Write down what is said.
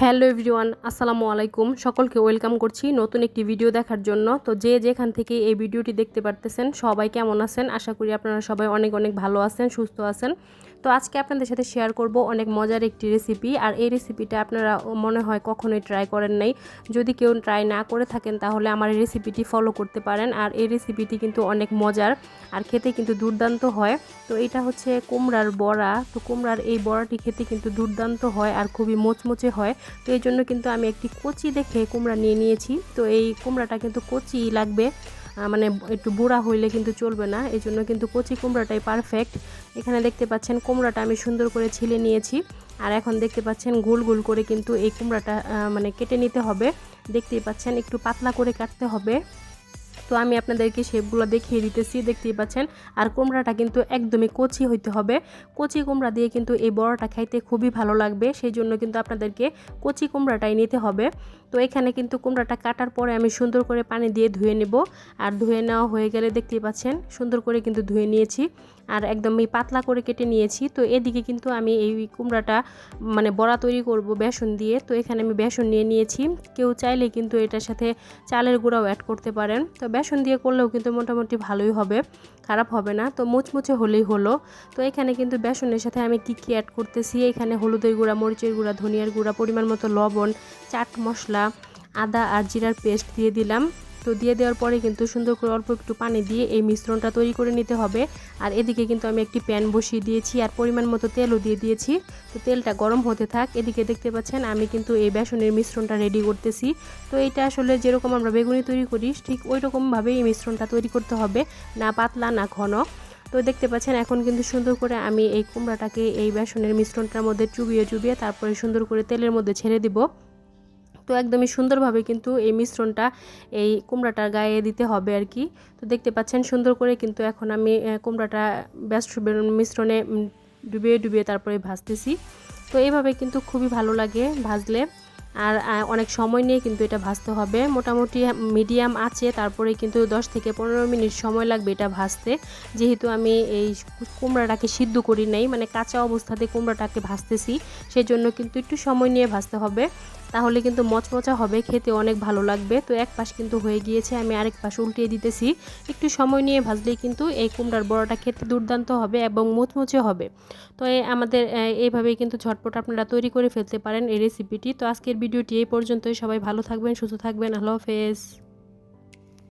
Hello everyone, আসসালামু আলাইকুম। সকলকে ওয়েলকাম করছি নতুন একটি ভিডিও দেখার জন্য। তো যে যেখান থেকে এই ভিডিওটি দেখতে পারতেছেন, সবাই কেমন আছেন? আশা করি আপনারা সবাই অনেক অনেক ভালো আছেন, সুস্থ আছেন। তো আজকে আপনাদের সাথে শেয়ার করব অনেক মজার একটি রেসিপি আর এই রেসিপিটা আপনারা মনে হয় কখনোই ট্রাই করেন নাই। যদি কেউ ট্রাই না করে থাকেন, তাহলে আমার এই রেসিপিটি ফলো করতে পারেন। আর এই রেসিপিটি কিন্তু অনেক মজার, আর খেতে কিন্তু দুর্দান্ত হয়। তো এটা হচ্ছে কুমড়ার বড়া। তো কুমড়ার এই বড়াটি খেতে কিন্তু দুর্দান্ত হয়, আর খুবই মোচমোচে হয়। তো এই জন্য কিন্তু আমি একটি কচি দেখে কুমড়া নিয়ে নিয়েছি। তো এই কুমড়াটা কিন্তু কচি লাগবে মানে একটু বুড়া হইলে কিন্তু চলবে না। এই জন্য কিন্তু কচি কুমড়াটাই পারফেক্ট এখানে দেখতে পাচ্ছেন কুমড়াটা আমি সুন্দর করে ছিলে নিয়েছি। আর এখন দেখতে পাচ্ছেন গোল গোল করে কিন্তু এই কুমড়াটা মানে কেটে নিতে হবে। দেখতেই পাচ্ছেন একটু পাতলা করে কাটতে হবে। তো আমি আপনাদেরকে শেপগুলো দেখিয়ে দিতেছি, দেখতেই পাচ্ছেন। আর কুমড়াটা কিন্তু একদমই কচি হইতে হবে। কচি কুমড়া দিয়ে কিন্তু এই বড়াটা খাইতে খুবই ভালো লাগবে, সেই জন্য কিন্তু আপনাদেরকে কচি কুমড়াটাই নিতে হবে। তো এখানে কিন্তু কুমড়াটা কাটার পরে আমি সুন্দর করে পানি দিয়ে ধুয়ে নেব। আর ধুয়ে নেওয়া হয়ে গেলে দেখতেই পাচ্ছেন, সুন্দর করে কিন্তু ধুয়ে নিয়েছি। আর একদমই পাতলা করে কেটে নিয়েছি। তো এদিকে কিন্তু আমি এই কুমড়াটা মানে বড়া তৈরি করব বেসন দিয়ে। তো এখানে আমি বেসন নিয়ে নিয়েছি। কেউ চাইলে কিন্তু এটার সাথে চালের গুঁড়াও অ্যাড করতে পারেন। তো বেসন দিয়ে করলেও কিন্তু মোটামুটি ভালোই হবে, খারাপ হবে না। তো মুচমুচে হলেই হলো। তো এখানে কিন্তু বেসনের সাথে আমি কী কী অ্যাড করতেছি? এখানে হলুদের গুঁড়া, মরিচের গুঁড়া, ধনিয়ার গুঁড়া, পরিমাণ মতো লবণ, চাট মশলা, আদা আর জিরার পেস্ট দিয়ে দিলাম। তো দিয়ে দেওয়ার পরে কিন্তু সুন্দর করে অল্প একটু পানি দিয়ে এই মিশ্রণটা তৈরি করে নিতে হবে। আর এদিকে কিন্তু আমি একটি প্যান বসিয়ে দিয়েছি আর পরিমাণ মতো তেলও দিয়ে দিয়েছি। তো তেলটা গরম হতে থাক। এদিকে দেখতে পাচ্ছেন আমি কিন্তু এই বেসনের মিশ্রণটা রেডি করতেছি। তো এটা আসলে যেরকম আমরা বেগুনি তৈরি করি, ঠিক ওই রকমভাবে এই মিশ্রণটা তৈরি করতে হবে, না পাতলা, না ঘন। তো দেখতে পাচ্ছেন এখন কিন্তু সুন্দর করে আমি এই কুমড়াটাকে এই বেসনের মিশ্রণটার মধ্যে চুবিয়ে চুবিয়ে তারপরে সুন্দর করে তেলের মধ্যে ছেড়ে দিব। তো একদমই সুন্দরভাবে কিন্তু এই মিশ্রণটা এই কুমড়াটার গায়ে দিতে হবে আর কি। তো দেখতে পাচ্ছেন সুন্দর করে কিন্তু এখন আমি কুমড়াটা ব্যস্ত মিশ্রণে ডুবিয়ে ডুবিয়ে তারপরে ভাজতেছি। তো এইভাবে কিন্তু খুবই ভালো লাগে ভাজলে। আর অনেক সময় নিয়ে কিন্তু এটা ভাজতে হবে। মোটামুটি মিডিয়াম আছে, তারপরে কিন্তু 10 থেকে পনেরো মিনিট সময় লাগবে এটা ভাজতে। যেহেতু আমি এই কুমড়াটাকে সিদ্ধ করি নাই মানে কাঁচা অবস্থাতে কুমড়াটাকে ভাজতেছি সেই জন্য কিন্তু একটু সময় নিয়ে ভাজতে হবে। তাহলে কিন্তু মচমচা হবে, খেতে অনেক ভালো লাগবে। তো এক পাশ কিন্তু হয়ে গিয়েছে, আমি আরেক পাশ উল্টিয়ে দিতেছি। একটু সময় নিয়ে ভাজলেই কিন্তু এই কুমড়ার বড়াটা খেতে দুর্দান্ত হবে এবং মুচমুচে হবে। তো আমাদের এইভাবে কিন্তু ঝটপট আপনারা তৈরি করে ফেলতে পারেন এই রেসিপিটি তো আজকের ভিডিওটি এই পর্যন্তই। সবাই ভালো থাকবেন, সুস্থ থাকবেন। আল্লাহ হাফেজ।